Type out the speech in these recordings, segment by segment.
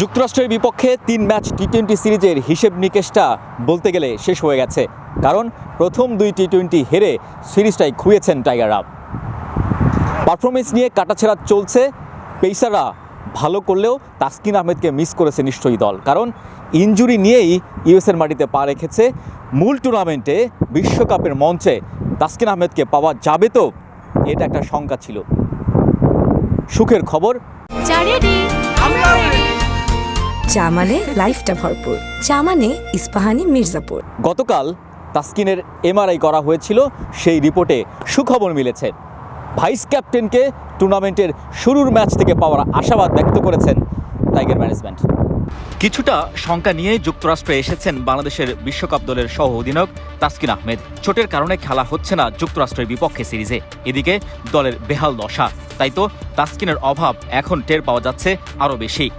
যুক্তরাষ্ট্রের বিপক্ষে তিন ম্যাচ টি টোয়েন্টি সিরিজের হিসেব নিকেশটা বলতে গেলে শেষ হয়ে গেছে কারণ প্রথম দুই টি টোয়েন্টি হেরে সিরিজটাই খুঁয়েছেন টাইগাররা পারফরমেন্স নিয়ে কাটাছেড়া চলছে পেসাররা ভালো করলেও তাসকিন আহমেদকে মিস করেছে নিশ্চয়ই দল কারণ ইনজুরি নিয়েই ইউএসের মাটিতে পা রেখেছে। মূল টুর্নামেন্টে বিশ্বকাপের মঞ্চে তাসকিন আহমেদকে পাওয়া যাবে তো এটা একটা শঙ্কা ছিল। সুখের খবর। চা রেডি চা মানে লাইফটা ভরপুর। চা মানে ইস্পাহানি মির্জাপুর। গতকাল তাসকিনের এমআরআই করা হয়েছিল সেই রিপোর্টে সুখবর মিলেছে। ভাইস ক্যাপ্টেনকে টুর্নামেন্টের শুরুর ম্যাচ থেকে পাওয়ার আশাবাদ ব্যক্ত করেছেন টাইগার ম্যানেজমেন্ট। কিছুটা শঙ্কা নিয়ে যুক্তরাষ্ট্রে এসেছেন বাংলাদেশের বিশ্বকাপ দলের সহ অধিনায়ক তাসকিন আহমেদ। চোটের কারণে খেলা হচ্ছে না যুক্তরাষ্ট্রের বিপক্ষে সিরিজে। এদিকে দলের বেহাল দশা তাই তো তাসকিনের অভাব এখন টের পাওয়া যাচ্ছে আরও বেশি।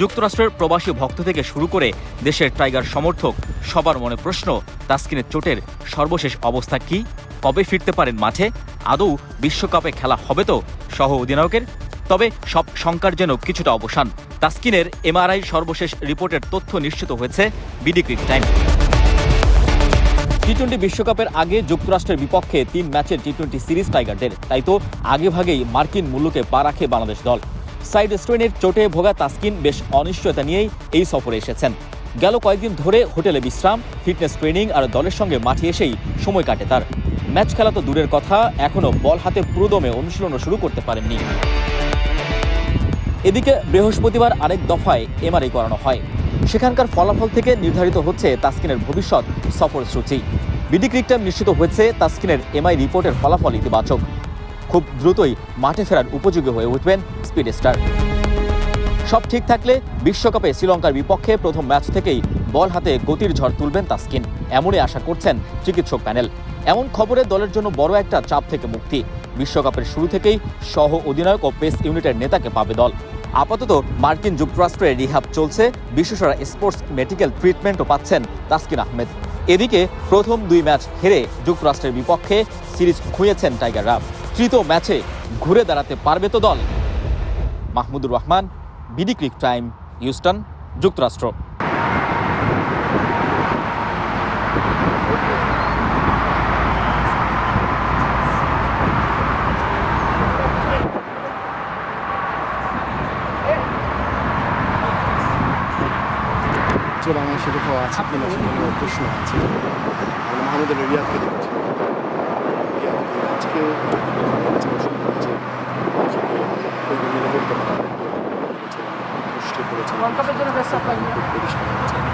যুক্তরাষ্ট্রের প্রবাসী ভক্ত থেকে শুরু করে দেশের টাইগার সমর্থক, সবার মনে প্রশ্ন, তাসকিনের চোটের সর্বশেষ অবস্থা কি? কবে ফিরতে পারেন মাঠে? আদৌ বিশ্বকাপে খেলা হবে তো? সহ অধিনায়কের। তবে সব শঙ্কার যেন কিছুটা অবসান। তাসকিনের এমআরআই সর্বশেষ রিপোর্টের তথ্য নিশ্চিত হয়েছে BD Cric Time. T twenty বিশ্বকাপের আগে যুক্তরাষ্ট্রের বিপক্ষে তিন ম্যাচের টি টোয়েন্টি সিরিজ টাইগারদের। তাই তো আগেভাগেই মার্কিন মূল্যকে পা রাখে বাংলাদেশ দল। সাইড স্ট্রেনের চোটে ভোগা তাসকিন বেশ অনিশ্চয়তা নিয়েই এই সফরে এসেছেন। গেল কয়েকদিন ধরে হোটেলে বিশ্রাম, ফিটনেস ট্রেনিং আর দলের সঙ্গে মাঠে এসেই সময় কাটে তার। ম্যাচ খেলা তো দূরের কথা, এখনও বল হাতে পুরোদমে অনুশীলনও শুরু করতে পারেননি। এদিকে বৃহস্পতিবার আরেক দফায় এমআরআই করানো হয়। সেখানকার ফলাফল থেকে নির্ধারিত হচ্ছে তাসকিনের ভবিষ্যৎ সফরসূচি বিডি ক্রিকটাইম নিশ্চিত হয়েছে তাসকিনের এমআই রিপোর্টের ফলাফল ইতিবাচক। খুব দ্রুতই মাঠে ফেরার উপযোগী হয়ে উঠবেন স্পিড স্টার। সব ঠিক থাকলে বিশ্বকাপে শ্রীলঙ্কার বিপক্ষে প্রথম ম্যাচ থেকেই বল হাতে গতির ঝড় তুলবেন তাসকিন। এমনই আশা করছেন চিকিৎসক প্যানেল। এমন খবরে দলের জন্য বড় একটা চাপ থেকে মুক্তি। বিশ্বকাপের শুরু থেকেই সহ অধিনায়ক ও পেস ইউনিটের নেতাকে পাবে দল। আপাতত মার্কিন যুক্তরাষ্ট্রে রিহাব চলছে। বিশ্বসেরা স্পোর্টস মেডিকেল ট্রিটমেন্টও পাচ্ছেন তাসকিন আহমেদ। এদিকে প্রথম দুই ম্যাচ হেরে যুক্তরাষ্ট্রের বিপক্ষে সিরিজ খুঁয়েছেন টাইগাররা তৃতীয় ম্যাচে ঘুরে দাঁড়াতে পারবে তো দল। Mahmudur Rahman, BD crick time Houston যুক্তরাষ্ট্র। যে বাংলাদেশে কোথাও আছে কিনা সেটা নিয়ে প্রশ্ন আছে মাহমুদুল রিয়াদকে দেখছি আজকে আজকে